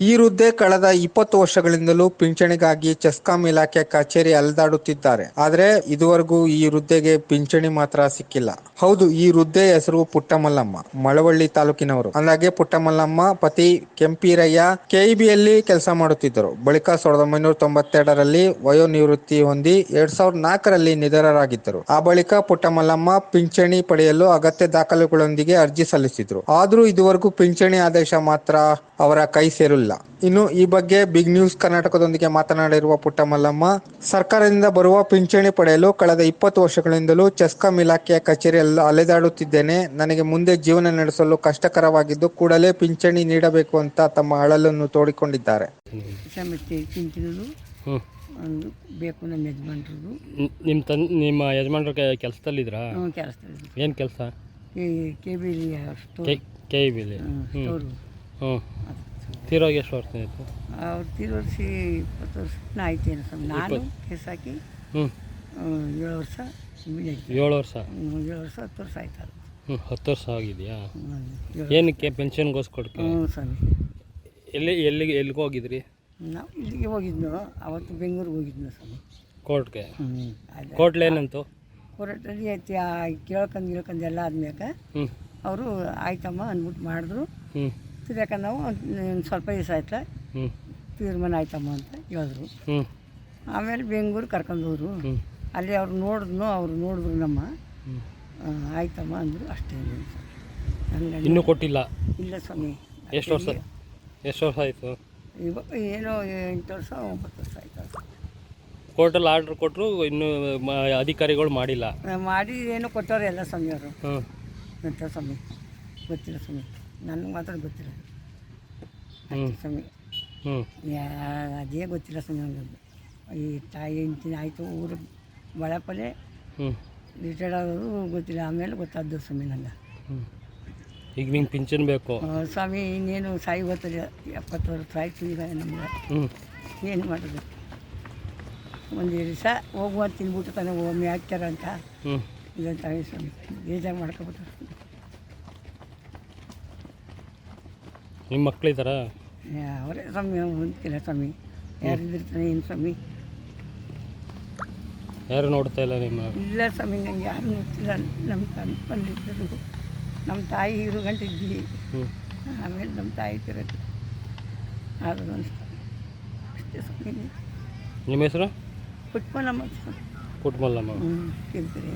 ಈ ವೃದ್ಧೆ ಕಳೆದ ಇಪ್ಪತ್ತು ವರ್ಷಗಳಿಂದಲೂ ಪಿಂಚಣಿಗಾಗಿ ಚೆಸ್ಕಾಂ ಇಲಾಖೆ ಕಚೇರಿ ಅಲೆದಾಡುತ್ತಿದ್ದಾರೆ. ಆದರೆ ಇದುವರೆಗೂ ಈ ವೃದ್ಧೆಗೆ ಪಿಂಚಣಿ ಮಾತ್ರ ಸಿಕ್ಕಿಲ್ಲ. ಹೌದು, ಈ ವೃದ್ಧೆ ಹೆಸರು ಪುಟ್ಟಮಲ್ಲಮ್ಮ, ಮಳವಳ್ಳಿ ತಾಲೂಕಿನವರು. ಅಂದಾಗೆ ಪುಟ್ಟಮಲ್ಲಮ್ಮ ಪತಿ ಕೆಂಪೀರಯ್ಯ ಕೆಇಬಿಯಲ್ಲಿ ಕೆಲಸ ಮಾಡುತ್ತಿದ್ದರು. ಬಳಿಕ ಸಾವಿರದ ಒಂಬೈನೂರ ತೊಂಬತ್ತೆರಡರಲ್ಲಿ ವಯೋನಿವೃತ್ತಿ ಹೊಂದಿ ಎರಡ್ ಸಾವಿರದ ನಾಲ್ಕರಲ್ಲಿ ನಿಧನರಾಗಿದ್ದರು. ಆ ಬಳಿಕ ಪುಟ್ಟಮಲ್ಲಮ್ಮ ಪಿಂಚಣಿ ಪಡೆಯಲು ಅಗತ್ಯ ದಾಖಲೆಗಳೊಂದಿಗೆ ಅರ್ಜಿ ಸಲ್ಲಿಸಿದ್ರು. ಆದರೂ ಇದುವರೆಗೂ ಪಿಂಚಣಿ ಆದೇಶ ಮಾತ್ರ ಅವರ ಕೈ ಸೇರಿಲ್ಲ ಇನ್ನು ಈ ಬಗ್ಗೆ ಬಿಗ್ ನ್ಯೂಸ್ ಕರ್ನಾಟಕದೊಂದಿಗೆ ಮಾತನಾಡಿರುವ ಪುಟ್ಟಮಲ್ಲಮ್ಮ ಸರ್ಕಾರದಿಂದ ಬರುವ ಪಿಂಚಣಿ ಪಡೆಯಲು ಕಳೆದ ಇಪ್ಪತ್ತು ವರ್ಷಗಳಿಂದಲೂ ಚೆಸ್ಕಾಂ ಇಲಾಖೆಯ ಕಚೇರಿಯಲ್ಲಿ ಅಲೆದಾಡುತ್ತಿದ್ದೇನೆ. ನನಗೆ ಮುಂದೆ ಜೀವನ ನಡೆಸಲು ಕಷ್ಟಕರವಾಗಿದ್ದು ಕೂಡಲೇ ಪಿಂಚಣಿ ನೀಡಬೇಕು ಅಂತ ತಮ್ಮ ಅಳಲನ್ನು ತೋಡಿಕೊಂಡಿದ್ದಾರೆ. ಸಮಸ್ಯೆ ಒಂದು ಬೇಕು ನಮ್ಮ ಯಜಮಾನ್ರದ್ದು ನಿಮ್ಮ ತನ್ ನಿಮ್ಮ ಯಜಮಾನ್ರ ಕೆಲಸದಲ್ಲಿದ್ರಾ? ಹ್ಞೂ ಕೆಲಸದಲ್ಲಿ ಏನು ಕೆಲಸ? K B K K E ಬಿಲಿ ಹ್ಞೂ. ಹ್ಞೂ ತೀರೋಗಿ ಎಷ್ಟು ವರ್ಷ ಆಯಿತು ಅವ್ರು ತಿರುವರ್ಸಿ ಇಪ್ಪತ್ತು ವರ್ಷ ಆಯ್ತೇನು ಸ್ವಾಮಿ? ನಾನು ಕೇಸ್ ಹಾಕಿ ಹ್ಞೂ. ಏಳು ವರ್ಷ ಆಯ್ತು ಏಳು ವರ್ಷ? ಏಳು ವರ್ಷ ಹತ್ತು ವರ್ಷ ಆಯ್ತು ಅದು. ಹ್ಞೂ ಹತ್ತು ವರ್ಷ ಆಗಿದೆಯಾ? ಏನಕ್ಕೆ ಪೆನ್ಷನ್ಗೋಸ್ಕರಕ್ಕೆ? ಹ್ಞೂ ಸ್ವಾಮಿ. ಎಲ್ಲಿ ಎಲ್ಲಿಗೆ ಎಲ್ಲಿಗೆ ಹೋಗಿದ್ರಿ? ನಾವು ಇಲ್ಲಿಗೆ ಹೋಗಿದ್ನು ಅವತ್ತು ಬೆಂಗಳೂರಿಗೆ ಹೋಗಿದ್ನು ಸ್ವಾಮಿ. ಕೋರ್ಟ್ಗೆ? ಹ್ಞೂ ಅದು. ಕೋರ್ಟ್ಲಿ ಐತಿ ಕೋರ್ಟಲ್ಲಿ ಕೇಳ್ಕೊಂಡು ಗಿಳ್ಕೊಂಡು ಎಲ್ಲ ಆದ್ಮ್ಯಾಕ ಹ್ಞೂ. ಅವರು ಆಯ್ತಮ್ಮ ಅಂದ್ಬಿಟ್ಟು ಮಾಡಿದ್ರು. ತಿರ್ಯಾಕ ನಾವು ಒಂದು ಸ್ವಲ್ಪ ದಿವಸ ಆಯ್ತಾ ತೀರ್ಮಾನ ಆಯ್ತಮ್ಮ ಅಂತ ಹೇಳಿದ್ರು. ಆಮೇಲೆ ಬೆಂಗಳೂರು ಕರ್ಕೊಂಡೋದ್ರು ಅಲ್ಲಿ ಅವ್ರು ನೋಡಿದ್ನು ಅವ್ರು ನೋಡಿದ್ರು ನಮ್ಮ ಆಯ್ತಮ್ಮ ಅಂದರು ಅಷ್ಟೇ ಇನ್ನೂ ಕೊಟ್ಟಿಲ್ಲ? ಇಲ್ಲ ಸ್ವಾಮಿ. ಎಷ್ಟು ವರ್ಷ? ಎಷ್ಟು ವರ್ಷ ಆಯಿತು? ಇವಾಗ ಏನೋ ಎಂಟು ವರ್ಷ ಒಂಬತ್ತು ವರ್ಷ ಆಯ್ತು ಕೋರ್ಟಲ್ಲಿ ಆರ್ಡ್ರ್ ಕೊಟ್ಟರು ಇನ್ನೂ ಅಧಿಕಾರಿಗಳು ಮಾಡಿಲ್ಲ. ಮಾಡಿ ಏನೋ ಕೊಟ್ಟವ್ರೆ ಎಲ್ಲ ಸ್ವಾಮಿ ಅವರು ಹ್ಞೂ ಅಂತ ಸ್ವಾಮಿ? ಗೊತ್ತಿಲ್ಲ ಸ್ವಾಮಿ. ನನಗೆ ಮಾತ್ರ ಗೊತ್ತಿಲ್ಲ. ಹ್ಞೂ ಸ್ವಾಮಿ. ಹ್ಞೂ ಅದೇ ಗೊತ್ತಿಲ್ಲ ಸ್ವಾಮಿ ನನಗೆ ಈ ತಾಯಿ ಹೆಂಡ್ತಿನ ಆಯಿತು ಊರು ಬಳಪಲೆ ಹ್ಞೂ ರಿಟೈರ್ಡ್ ಆಗೋದು ಗೊತ್ತಿಲ್ಲ. ಆಮೇಲೆ ಗೊತ್ತಾದ್ದು ಸ್ವಾಮಿ ನನಗೆ ಹ್ಞೂ ಈಗ ನಿಂಗೆ ಪಿಂಚನ್ ಬೇಕು. ಸ್ವಾಮಿ ಇನ್ನೇನು ಸಾಯಿ ಗೊತ್ತಿಲ್ಲ ಎಪ್ಪತ್ತು ವರ್ಷ ಆಯ್ತು ಈಗ ನಮ್ಗೆ. ಹ್ಞೂ ಏನು ಮಾಡೋದು? ಒಂದು ದಿವಸ ಹೋಗುವ ತಿನ್ಬಿಟ್ಟು ತಾನೆ ಒಮ್ಮೆ ಹಾಕ್ಯಾರ ಅಂತ ಹ್ಞೂ ಇದಂತ ಸ್ವಾಮಿ. ಬೇಜಾರು ಮಾಡ್ಕೊಬಿಟ್ಟು ನಿಮ್ಮ ಮಕ್ಳಿದಾರ ಅವರೇ ಸ್ವಾಮಿ ಹೊಂದ್ತಿಲ್ಲ ಸ್ವಾಮಿ. ಯಾರಿದ್ದಿರ್ತಾನೆ ಏನು ಸ್ವಾಮಿ? ಯಾರು ನೋಡ್ತಾ ಇಲ್ಲ ನಿಮ್ಮ ಇಲ್ಲ ಸ್ವಾಮಿ ನಂಗೆ ಯಾರು ನೋಡ್ತಿಲ್ಲ. ನಮ್ಮ ತಂಪಲ್ಲಿದ್ದರು ನಮ್ಮ ತಾಯಿ ಇರು ಗಂಟೆ ಇದ್ವಿ ಆಮೇಲೆ ನಮ್ಮ ತಾಯಿ ತಿರೋದು ಆದರೂ ಅಷ್ಟೇ. ಸ್ವಾಮಿ. ನಿಮ್ಮ ಹೆಸರು? ಪುಟ್ಟ ನಮ್ಮ ಪುಟ್ಮಲ್ಲಮ್ಮ ಹ್ಞೂ ತಿಂತೀರಿ